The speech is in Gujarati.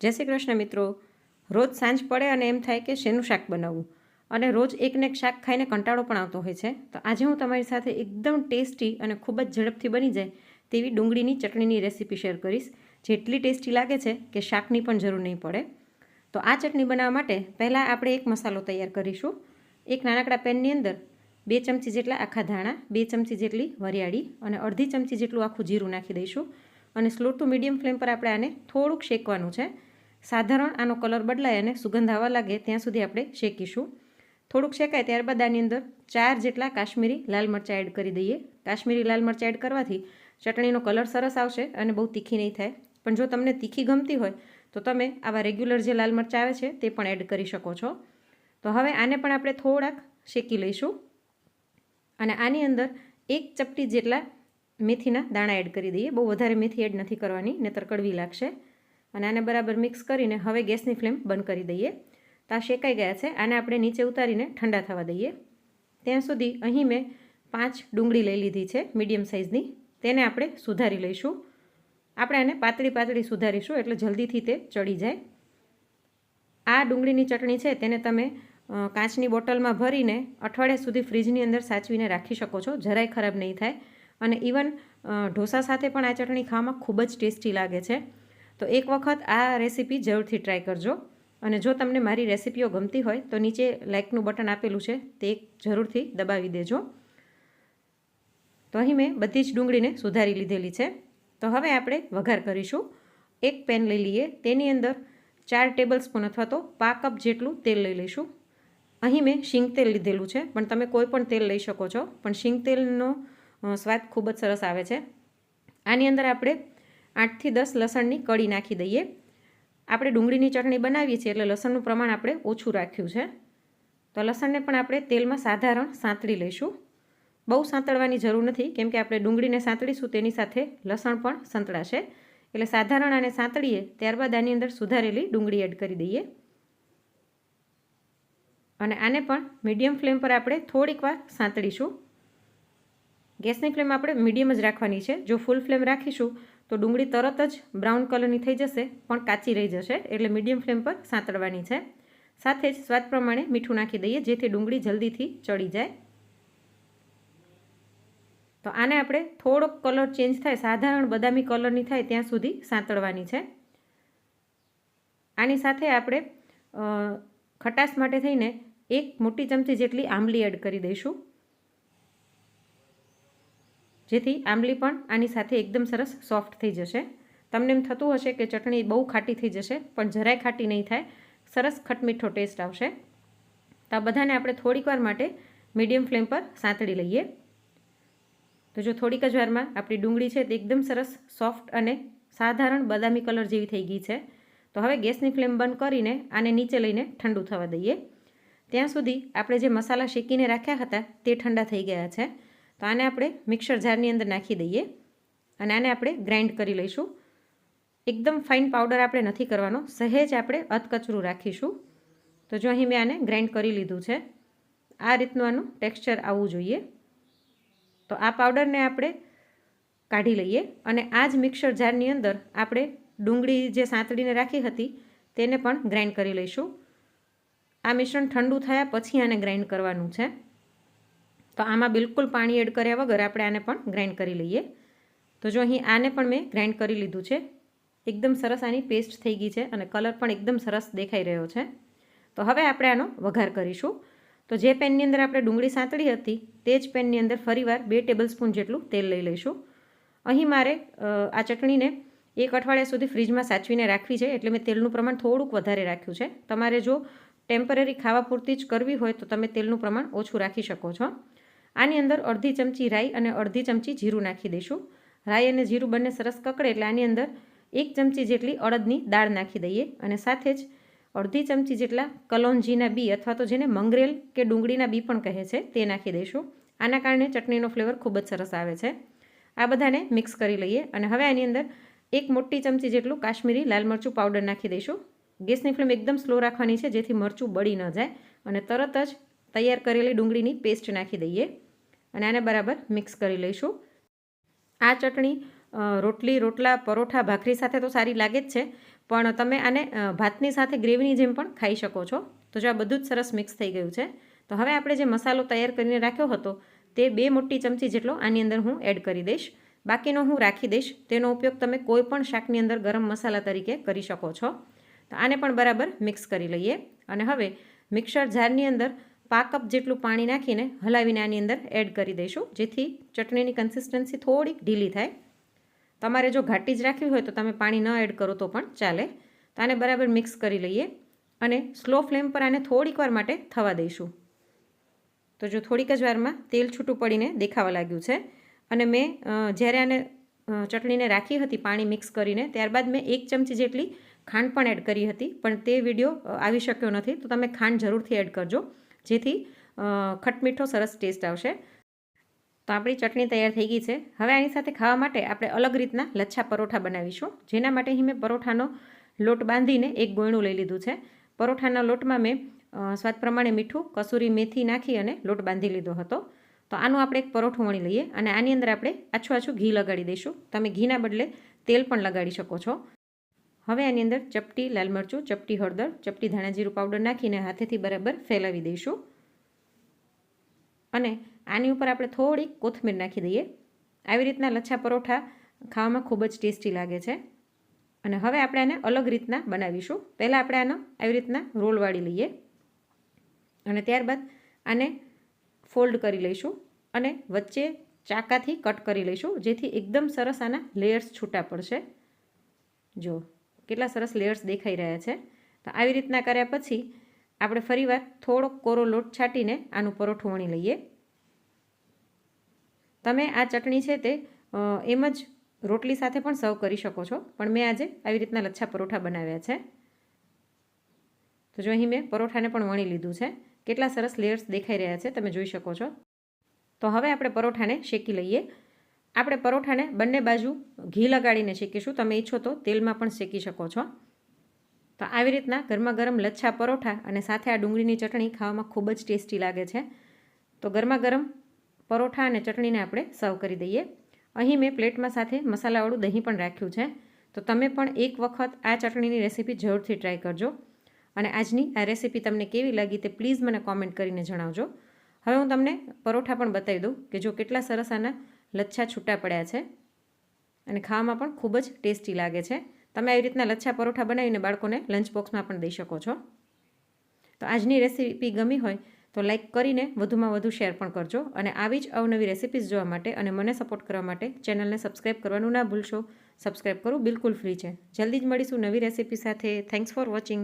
જય શ્રી કૃષ્ણ મિત્રો. રોજ સાંજ પડે અને એમ થાય કે શેનું શાક બનાવવું? અને રોજ એકને એક શાક ખાઈને કંટાળો પણ આવતો હોય છે. તો આજે હું તમારી સાથે એકદમ ટેસ્ટી અને ખૂબ જ ઝડપથી બની જાય તેવી ડુંગળીની ચટણીની રેસીપી શેર કરીશ. જે એટલી ટેસ્ટી લાગે છે કે શાકની પણ જરૂર નહીં પડે. તો આ ચટણી બનાવવા માટે પહેલાં આપણે એક મસાલો તૈયાર કરીશું. એક નાનકડા પેનની અંદર બે ચમચી જેટલા આખા ધાણા, બે ચમચી જેટલી વરિયાળી અને અડધી ચમચી જેટલું આખું જીરું નાખી દઈશું. અને સ્લો ટુ મીડિયમ ફ્લેમ પર આપણે આને થોડુંક શેકવાનું છે. સાધારણ આનો કલર બદલાય અને સુગંધ આવવા લાગે ત્યાં સુધી આપણે શેકીશું. થોડુંક શેકાય ત્યારબાદ આની અંદર ચાર જેટલા કાશ્મીરી લાલ મરચાં એડ કરી દઈએ. કાશ્મીરી લાલ મરચાં એડ કરવાથી ચટણીનો કલર સરસ આવશે અને બહુ તીખી નહીં થાય. પણ જો તમને તીખી ગમતી હોય, તો તમે આવા રેગ્યુલર જે લાલ મરચાં આવે છે, તે પણ એડ કરી શકો છો. તો હવે આને પણ આપણે થોડાક શેકી લઈશું. અને આની અંદર એક ચપટી જેટલા મેથીના દાણા એડ કરી દઈએ. બહુ વધારે મેથી એડ નથી કરવાની ને તરકડવી લાગશે. અને આને બરાબર મિક્સ કરીને હવે ગેસની ફ્લેમ બંધ કરી દઈએ. તો આ શેકાઈ ગયા છે. આને આપણે નીચે ઉતારીને ઠંડા થવા દઈએ. ત્યાં સુધી અહીં મેં પાંચ ડુંગળી લઈ લીધી છે મીડિયમ સાઇઝની. તેને આપણે સુધારી લઈશું. આપણે આને પાતળી પાતળી સુધારીશું એટલે જલ્દીથી તે ચડી જાય. આ ડુંગળીની ચટણી છે તેને તમે કાચની બોટલમાં ભરીને અઠવાડિયા સુધી ફ્રીજની અંદર સાચવીને રાખી શકો છો. જરાય ખરાબ નહીં થાય. અને ઇવન ઢોસા સાથે પણ આ ચટણી ખાવામાં ખૂબ જ ટેસ્ટી લાગે છે. તો એક વખત આ રેસીપી જરૂરથી ટ્રાય કરજો. અને જો તમને મારી રેસીપીઓ ગમતી હોય, તો નીચે લાઇકનું બટન આપેલું છે, તે જરૂરથી દબાવી દેજો. તો અહીં મેં બધી જ ડુંગળીને સુધારી લીધેલી છે. તો હવે આપણે વઘાર કરીશું. એક પેન લઈ લઈએ. તેની અંદર ચાર ટેબલ સ્પૂન અથવા તો પા કપ જેટલું તેલ લઈ લઈશું. અહીં મેં શીંગ તેલ લીધેલું છે, પણ તમે કોઈ પણ તેલ લઈ શકો છો. પણ શીંગ તેલનો સ્વાદ ખૂબ જ સરસ આવે છે. આની અંદર આપણે આઠથી દસ લસણની કળી નાખી દઈએ. આપણે ડુંગળીની ચટણી બનાવીએ છીએ એટલે લસણનું પ્રમાણ આપણે ઓછું રાખ્યું છે. તો લસણને પણ આપણે તેલમાં સાધારણ સાંતળી લઈશું. બહુ સાંતળવાની જરૂર નથી, કેમ કે આપણે ડુંગળીને સાંતળીશું તેની સાથે લસણ પણ સંતળાશે. એટલે સાધારણ આને સાંતળીએ, ત્યારબાદ આની અંદર સુધારેલી ડુંગળી એડ કરી દઈએ. અને આને પણ મીડિયમ ફ્લેમ પર આપણે થોડીક વાર સાંતળીશું. ગેસની ફ્લેમ આપણે મીડિયમ જ રાખવાની છે. જો ફૂલ ફ્લેમ રાખીશું તો ડુંગળી તરત જ બ્રાઉન કલરની થઈ જશે, પણ કાચી રહી જશે એટલે મીડિયમ ફ્લેમ પર સાંતળવાની છે. સાથે જ સ્વાદ પ્રમાણે મીઠું નાખી દઈએ જેથી ડુંગળી જલ્દીથી ચડી જાય. તો આને આપણે થોડોક કલર ચેન્જ થાય, સાધારણ બદામી કલરની થાય ત્યાં સુધી સાંતળવાની છે. આની સાથે આપણે ખટાશ માટે થઈને એક મોટી ચમચી જેટલી આંબલી એડ કરી દઈશું. જેથી આંબલી પણ આની સાથે એકદમ સરસ સોફ્ટ થઈ જશે. તમને એમ થતું હશે કે ચટણી બહુ ખાટી થઈ જશે, પણ જરાય ખાટી નહીં થાય. સરસ ખટમીઠો ટેસ્ટ આવશે. તો આ બધાને આપણે થોડીક વાર માટે મીડિયમ ફ્લેમ પર સાંતળી લઈએ. તો જો થોડીક જ વારમાં આપણી ડુંગળી છે તે એકદમ સરસ સોફ્ટ અને સાધારણ બદામી કલર જેવી થઈ ગઈ છે. તો હવે ગેસની ફ્લેમ બંધ કરીને આને નીચે લઈને ઠંડુ થવા દઈએ. ત્યાં સુધી આપણે જે મસાલા શેકીને રાખ્યા હતા તે ઠંડા થઈ ગયા છે. તો આને આપણે મિક્સર જારની અંદર નાખી દઈએ અને આને આપણે ગ્રાઇન્ડ કરી લઈશું. એકદમ ફાઇન પાવડર આપણે નથી કરવાનો, સહેજ આપણે અધકચરું રાખીશું. તો જો અહીં મેં આને ગ્રાઇન્ડ કરી લીધું છે, આ રીતનું આનું ટેક્સચર આવવું જોઈએ. તો આ પાવડરને આપણે કાઢી લઈએ અને આ જ મિક્સર જારની અંદર આપણે ડુંગળી જે સાંતળીને રાખી હતી તેને પણ ગ્રાઇન્ડ કરી લઈશું. આ મિશ્રણ ઠંડુ થયા પછી આને ગ્રાઇન્ડ કરવાનું છે. તો આમાં બિલકુલ પાણી એડ કર્યા વગર આપણે આને પણ ગ્રાઇન્ડ કરી લઈએ. તો જો અહીં આને પણ મેં ગ્રાઇન્ડ કરી લીધું છે. એકદમ સરસ આની પેસ્ટ થઈ ગઈ છે અને કલર પણ એકદમ સરસ દેખાઈ રહ્યો છે. તો હવે આપણે આનો વઘાર કરીશું. તો જે પેનની અંદર આપણે ડુંગળી સાંતળી હતી, તે જ પેનની અંદર ફરીવાર બે ટેબલ સ્પૂન જેટલું તેલ લઈ લઈશું. અહીં મારે આ ચટણીને એક અઠવાડિયા સુધી ફ્રીજમાં સાચવીને રાખવી છે એટલે મેં તેલનું પ્રમાણ થોડુંક વધારે રાખ્યું છે. તમારે જો ટેમ્પરરી ખાવા પૂરતી જ કરવી હોય તો તમે તેલનું પ્રમાણ ઓછું રાખી શકો છો. આની અંદર અડધી ચમચી રાઈ અને અડધી ચમચી જીરું નાખી દઈશું. રાઈ અને જીરું બંને સરસ કકડે એટલે આની અંદર એક ચમચી જેટલી અડદની દાળ નાખી દઈએ અને સાથે જ અડધી ચમચી જેટલા કલોંજીના બી અથવા તો જેને મંગરેલ કે ડુંગળીના બી પણ કહે છે તે નાખી દઈશું. આના કારણે ચટણીનો ફ્લેવર ખૂબ જ સરસ આવે છે. આ બધાને મિક્સ કરી લઈએ અને હવે આની અંદર એક મોટી ચમચી જેટલું કાશ્મીરી લાલ મરચું પાવડર નાખી દઈશું. ગેસની ફ્લેમ એકદમ સ્લો રાખવાની છે જેથી મરચું બળી ન જાય અને તરત જ તૈયાર કરેલી ડુંગળીની પેસ્ટ નાખી દઈએ. અને આને બરાબર મિક્સ કરી લઈશું. આ ચટણી રોટલી, રોટલા, પરોઠા, ભાખરી સાથે તો સારી લાગે જ છે, પણ તમે આને ભાતની સાથે ગ્રેવીની જેમ પણ ખાઈ શકો છો. તો જો આ બધું જ સરસ મિક્સ થઈ ગયું છે. તો હવે આપણે જે મસાલો તૈયાર કરીને રાખ્યો હતો, તે બે મોટી ચમચી જેટલો આની અંદર હું એડ કરી દઈશ. બાકીનો હું રાખી દઈશ. તેનો ઉપયોગ તમે કોઈ પણ શાકની અંદર ગરમ મસાલા તરીકે કરી શકો છો. તો આને પણ બરાબર મિક્સ કરી લઈએ. અને હવે મિક્સર જારની અંદર પા કપ જેટલું પાણી નાખીને હલાવીને આની અંદર એડ કરી દઈશું. જેથી ચટણીની કન્સિસ્ટન્સી થોડીક ઢીલી થાય. તમારે જો ઘાટી જ રાખવી હોય તો તમે પાણી ન એડ કરો તો પણ ચાલે. તો આને બરાબર મિક્સ કરી લઈએ અને સ્લો ફ્લેમ પર આને થોડીક વાર માટે થવા દઈશું. તો જો થોડીક જ વારમાં તેલ છૂટું પડીને દેખાવા લાગ્યું છે અને મેં જ્યારે આને ચટણીને રાખી હતી પાણી મિક્સ કરીને, ત્યારબાદ મેં એક ચમચી જેટલી ખાંડ પણ એડ કરી હતી. પણ તે વીડિયો આવી શક્યો નથી. તો તમે ખાંડ જરૂરથી એડ કરજો. જેથી ખટમીઠો સરસ ટેસ્ટ આવશે. તો આપણી ચટણી તૈયાર થઈ ગઈ છે. હવે આની સાથે ખાવા માટે આપણે અલગ રીતના લચ્છા પરોઠા બનાવીશું. જેના માટે અહીં મેં પરોઠાનો લોટ બાંધીને એક ગોયણું લઈ લીધું છે. પરોઠાના લોટમાં મેં સ્વાદ પ્રમાણે મીઠું, કસૂરી મેથી નાખી અને લોટ બાંધી લીધો હતો. તો આનું આપણે એક પરોઠું વણી લઈએ અને આની અંદર આપણે આછું આછું ઘી લગાડી દઈશું. તમે ઘીના બદલે તેલ પણ લગાડી શકો છો. હવે આની અંદર ચપટી લાલ મરચું, ચપટી હળદર, ચપટી ધાણા જીરું પાવડર નાખીને હાથેથી બરાબર ફેલાવી દઈશું. અને આની ઉપર આપણે થોડીક કોથમીર નાખી દઈએ. આવી રીતના લચ્છા પરોઠા ખાવામાં ખૂબ જ ટેસ્ટી લાગે છે. અને હવે આપણે આને અલગ રીતના બનાવીશું. પહેલાં આપણે આનો આવી રીતના રોલ વાળી લઈએ અને ત્યારબાદ આને ફોલ્ડ કરી લઈશું અને વચ્ચે ચાકાથી કટ કરી લઈશું, જેથી એકદમ સરસ આના લેયર્સ છૂટા પડશે. જો કેટલા સરસ લેયર્સ દેખાઈ રહ્યા છે. તો આવી રીતના કર્યા પછી આપણે ફરીવાર થોડોક કોરો લોટ છાંટીને આનું પરોઠું વણી લઈએ. તમે આ ચટણી છે તે એમ જ રોટલી સાથે પણ સર્વ કરી શકો છો. પણ મેં આજે આવી રીતના લચ્છા પરોઠા બનાવ્યા છે. તો જો અહીં મેં પરોઠાને પણ વણી લીધું છે. કેટલા સરસ લેયર્સ દેખાઈ રહ્યા છે તમે જોઈ શકો છો. તો હવે આપણે પરોઠાને શેકી લઈએ. આપણે પરોઠાને બંને બાજુ ઘી લગાડીને શેકીશું. તમે ઈચ્છો તો તેલમાં પણ શેકી શકો છો. તો આવી રીતના ગરમા ગરમ લચ્છા પરોઠા અને સાથે આ ડુંગળીની ચટણી ખાવામાં ખૂબ જ ટેસ્ટી લાગે છે. તો ગરમા ગરમ પરોઠા અને ચટણીને આપણે સર્વ કરી દઈએ. અહીં મેં પ્લેટમાં સાથે મસાલાવાળું દહીં પણ રાખ્યું છે. તો તમે પણ એક વખત આ ચટણીની રેસીપી જરૂરથી ટ્રાય કરજો. અને આજની આ રેસીપી તમને કેવી લાગી તે પ્લીઝ મને કોમેન્ટ કરીને જણાવજો. હવે હું તમને પરોઠા પણ બતાવી દઉં કે જો કેટલા સરસ આના લચ્છા છૂટા પડ્યા છે અને ખાવામાં પણ ખૂબ જ ટેસ્ટી લાગે છે. તમે આવી રીતના લચ્છા પરોઠા બનાવીને બાળકોને લંચ બોક્સમાં પણ દઈ શકો છો. તો આજની રેસીપી ગમી હોય તો લાઈક કરીને વધુમાં વધુ શેર પણ કરજો અને આવી જ અવનવી રેસિપીઝ જોવા માટે અને મને સપોર્ટ કરવા માટે ચેનલને સબસ્ક્રાઈબ કરવાનું ના ભૂલશો. સબસ્ક્રાઈબ કરવું બિલકુલ ફ્રી છે. જલ્દી જ મળીશું નવી રેસીપી સાથે. Thanks for watching